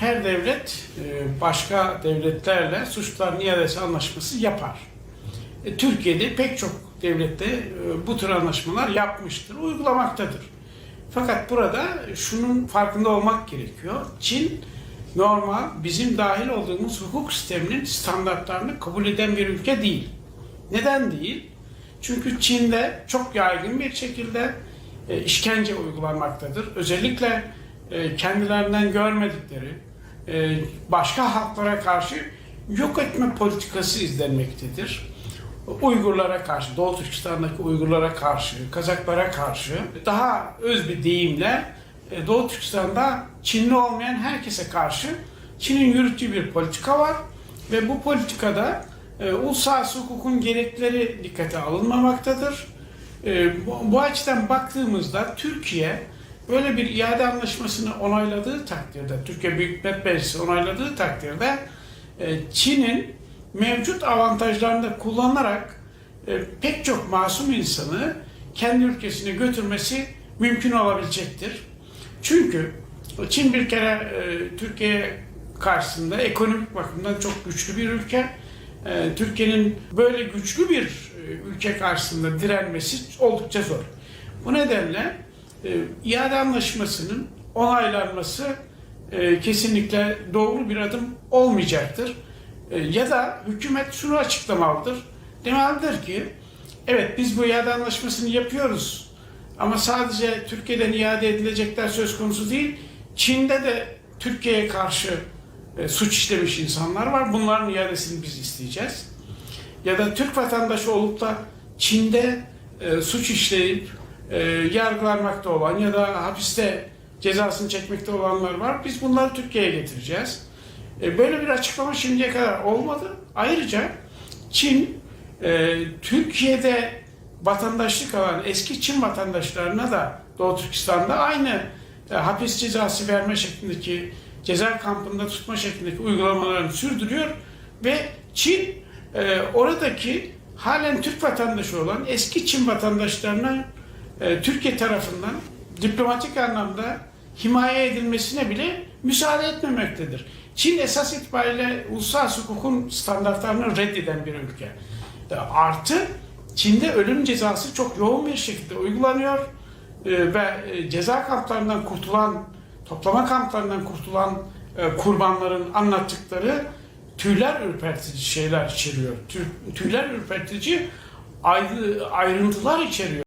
Her devlet e, başka devletlerle suçlar iadesi anlaşması yapar. E, Türkiye'de pek çok devlette e, bu tür anlaşmalar yapmıştır, uygulamaktadır. Fakat burada şunun farkında olmak gerekiyor. Çin normal bizim dahil olduğumuz hukuk sisteminin standartlarını kabul eden bir ülke değil. Neden değil? Çünkü Çin'de çok yaygın bir şekilde işkence uygulanmaktadır. Özellikle kendilerinden görmedikleri e, başka halklara karşı yok etme politikası izlenmektedir. Uygurlara karşı, Doğu Türkistan'daki Uygurlara karşı, Kazaklara karşı daha öz bir deyimle e, Doğu Türkistan'da Çinli olmayan herkese karşı Çin'in yürüttüğü bir politika var ve bu politikada e, uluslararası hukukun gerekleri dikkate alınmamaktadır. E, bu açıdan baktığımızda Türkiye böyle bir iade anlaşmasını onayladığı takdirde, Türkiye Büyük Millet Meclisi onayladığı takdirde e, Çin'in mevcut avantajlarını da kullanarak e, pek çok masum insanı kendi ülkesine götürmesi mümkün olabilecektir. Çünkü Çin bir kere e, Türkiye karşısında ekonomik bakımdan çok güçlü bir ülke. Türkiye'nin böyle güçlü bir ülke karşısında direnmesi oldukça zor. Bu nedenle e, iade anlaşmasının onaylanması e, kesinlikle doğru bir adım olmayacaktır. E, ya da hükümet şunu açıklamalıdır. Demelidir ki evet biz bu iade anlaşmasını yapıyoruz ama sadece Türkiye'den iade edilecekler söz konusu değil. Çin'de de Türkiye'ye karşı e, suç işlemiş insanlar var. Bunların iadesini biz isteyeceğiz. Ya da Türk vatandaşı olup da Çin'de e, suç işleyip e, yargılanmakta olan ya da hapiste cezasını çekmekte olanlar var. Biz bunları Türkiye'ye getireceğiz. E, böyle bir açıklama şimdiye kadar olmadı. Ayrıca Çin e, Türkiye'de vatandaşlık alan eski Çin vatandaşlarına da Doğu Türkistan'da aynı e, hapis cezası verme şeklindeki ceza kampında tutma şeklindeki uygulamalarını sürdürüyor ve Çin e, oradaki halen Türk vatandaşı olan eski Çin vatandaşlarına Türkiye tarafından diplomatik anlamda himaye edilmesine bile müsaade etmemektedir. Çin esas itibariyle uluslararası hukukun standartlarını reddeden bir ülke. E, Artı Çin'de ölüm cezası çok yoğun bir şekilde uygulanıyor E, ve e, ceza kamplarından kurtulan, toplama kamplarından kurtulan e, kurbanların anlattıkları tüyler ürpertici şeyler içeriyor. Tü- Tüyler ürpertici ayrı- ayrıntılar içeriyor.